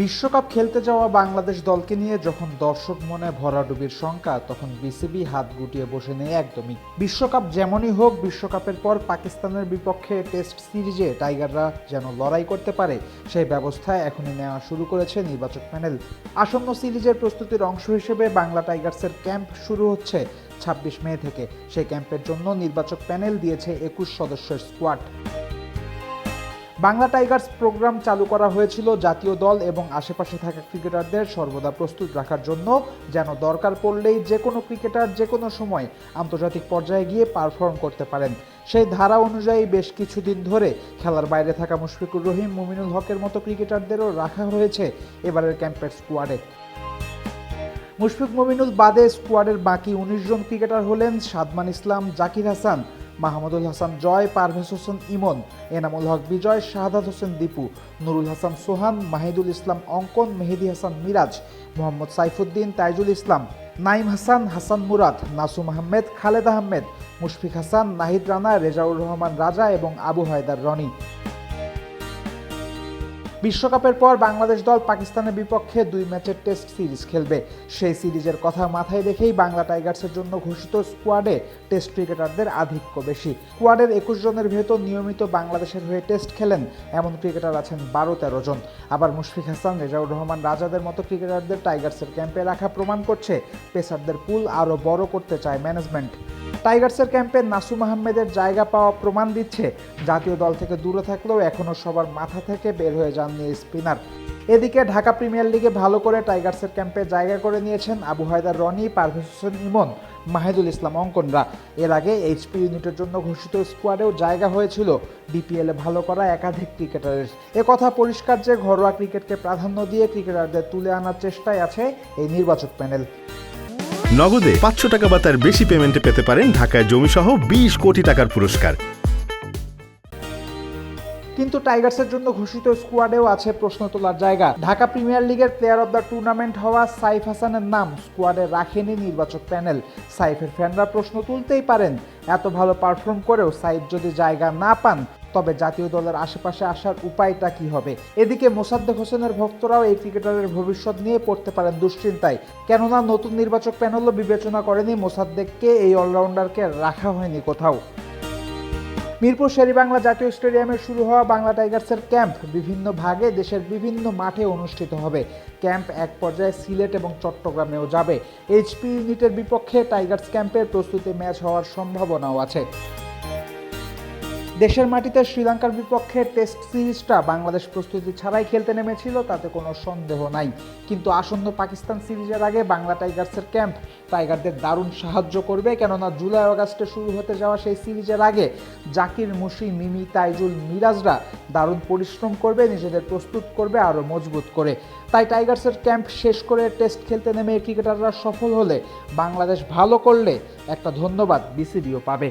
বিশ্বকাপ খেলতে যাওয়া বাংলাদেশ দলকে নিয়ে যখন দর্শক মনে ভরাডুবির শঙ্কা, তখন বিসিবি হাত গুটিয়ে বসে নেই একদমই। বিশ্বকাপ যেমনই হোক, বিশ্বকাপের পর পাকিস্তানের বিপক্ষে টেস্ট সিরিজে টাইগাররা যেন লড়াই করতে পারে, সেই ব্যবস্থা এখনই নেওয়া শুরু করেছে নির্বাচক প্যানেল। আসন্ন সিরিজের প্রস্তুতির অংশ হিসেবে বাংলা টাইগার্সের ক্যাম্প শুরু হচ্ছে ছাব্বিশ মে থেকে। সেই ক্যাম্পের জন্য নির্বাচক প্যানেল দিয়েছে একুশ সদস্যের স্কোয়াড। বাংলা টাইগার্স প্রোগ্রাম চালু করা হয়েছিল জাতীয় দল এবং আশেপাশে থাকা ক্রিকেটারদের সর্বদা প্রস্তুত রাখার জন্য, যেন দরকার পড়লেই যে কোনো ক্রিকেটার যে কোনো সময় আন্তর্জাতিক পর্যায়ে গিয়ে পারফর্ম করতে পারেন। সেই ধারা অনুযায়ী বেশ কিছুদিন ধরে খেলার বাইরে থাকা মুশফিকুর রহিম, মুমিনুল হকের মতো ক্রিকেটারদেরও রাখা হয়েছে এবারের ক্যাম্পের স্কোয়াডে। মুশফিক, মুমিনুল বাদে স্কোয়াডের বাকি উনিশ জন ক্রিকেটার হলেন সাদমান ইসলাম, জাকির হাসান মাহমুদুল হাসান, জয় পারভেজ হোসেন ইমন, এনামুল হক, বিজয় শাহাদাত হোসেন দীপু, নুরুল হাসান সোহান, মাহিদুল ইসলাম অঙ্কন, মেহেদি হাসান মিরাজ, মোহাম্মদ সাইফুদ্দিন, তাইজুল ইসলাম, নাইম হাসান হাসান মুরাদ, নাসুম আহমেদ, খালেদ আহমেদ, মুশফিক হাসান, নাহিদ রানা, রেজাউর রহমান রাজা এবং আবু হায়দার রনি। বিশ্বকাপের পর বাংলাদেশ দল পাকিস্তানের বিপক্ষে দুই ম্যাচের টেস্ট সিরিজ খেলবে। সেই সিরিজের কথা মাথায় রেখেই বাংলা টাইগার্সের জন্য ঘোষিত স্কোয়াডে টেস্ট ক্রিকেটারদের আধিক্য বেশি। স্কোয়াডের একুশ জনের ভেতর নিয়মিত বাংলাদেশের হয়ে টেস্ট খেলেন এমন ক্রিকেটার আছেন বারো তেরো জন। আবার মুশফিক হাসান, রেজাউর রহমান, রাজাদের মতো ক্রিকেটারদের টাইগার্সের ক্যাম্পে রাখা প্রমাণ করছে। পেসারদের পুল আরও বড় করতে চায় ম্যানেজমেন্ট। টাইগার্সের ক্যাম্পে নাসুম আহমেদের জায়গা পাওয়া প্রমাণ দিচ্ছে, জাতীয় দল থেকে দূরে থাকলেও এখনও সবার মাথা থেকে বের হয়ে যাননি স্পিনার। এদিকে ঢাকা প্রিমিয়ার লিগে ভালো করে টাইগার্সের ক্যাম্পে জায়গা করে নিয়েছেন আবু হায়দার রনি, পারভেজ হোসেন ইমন, মাহেদুল ইসলাম, অঙ্কনরা। এর আগে এইচপি ইউনিটের জন্য ঘোষিত স্কোয়াডেও জায়গা হয়েছিল। ডিপিএলে ভালো করা একাধিক ক্রিকেটারের। এ কথা পরিষ্কার যে ঘরোয়া ক্রিকেটকে প্রাধান্য দিয়ে ক্রিকেটারদের তুলে আনার চেষ্টায় আছে এই নির্বাচক প্যানেল। নগদে পাঁচশো টাকা বা তার বেশি পেমেন্টে পেতে পারেন ঢাকায় জমিসহ বিশ কোটি টাকার পুরস্কার। কিন্তু টাইগার্সের জন্য ঘোষিত স্কোয়াডেও আছে প্রশ্ন তোলার জায়গা। ঢাকা প্রিমিয়ার লিগের প্লেয়ার অব দ্য টুর্নামেন্ট হওয়া সাইফ হাসানের নাম স্কোয়াডে রাখেনি নির্বাচক প্যানেল। সাইফের ফ্যানরা প্রশ্ন তুলতেই পারেন, এত ভালো পারফর্ম করেও সাইফ যদি জায়গা না পান তবে জাতীয় দলের আশেপাশে আসার উপায়টা কি হবে? এদিকে মোসাদ্দেক হোসেনের ভক্তরাও এই ক্রিকেটারের ভবিষ্যৎ নিয়ে পড়তে পারেন দুশ্চিন্তায়। কেননা নতুন নির্বাচক প্যানেলও বিবেচনা করেনি মোসাদ্দেককে, এই অলরাউন্ডারকে রাখা হয়নি কোথাও। মিরপুর শেরিবাংলা জাতীয় স্টেডিয়ামে শুরু হওয়া বাংলা টাইগার্সের ক্যাম্প বিভিন্ন ভাগে দেশের বিভিন্ন মাঠে অনুষ্ঠিত হবে। ক্যাম্প এক পর্যায়ে সিলেট এবং চট্টগ্রামেও যাবে। এইচপি ইউনিটের বিপক্ষে টাইগার্স ক্যাম্পের প্রস্তুতি ম্যাচ হওয়ার সম্ভাবনাও আছে। দেশের মাটিতে শ্রীলঙ্কার বিপক্ষে টেস্ট সিরিজটা বাংলাদেশ প্রস্তুতি ছাড়াই খেলতে নেমেছিল, তাতে কোনো সন্দেহ নাই। কিন্তু আসন্ন পাকিস্তান সিরিজের আগে বাংলা টাইগার্সের ক্যাম্প, টাইগারদের দারুণ সাহায্য করবে, কেননা জুলাই আগস্টে শুরু হতে যাওয়া সেই সিরিজের আগে জাকির, মুশি, মিমি, তাইজুল, মিরাজরা দারুণ পরিশ্রম করবে, নিজেদের প্রস্তুত করবে আরও মজবুত করে। তাই টাইগার্সের ক্যাম্প শেষ করে টেস্ট খেলতে নেমে ক্রিকেটাররা সফল হলে বাংলাদেশ ভালো করলে একটা ধন্যবাদ বিসিবিও পাবে।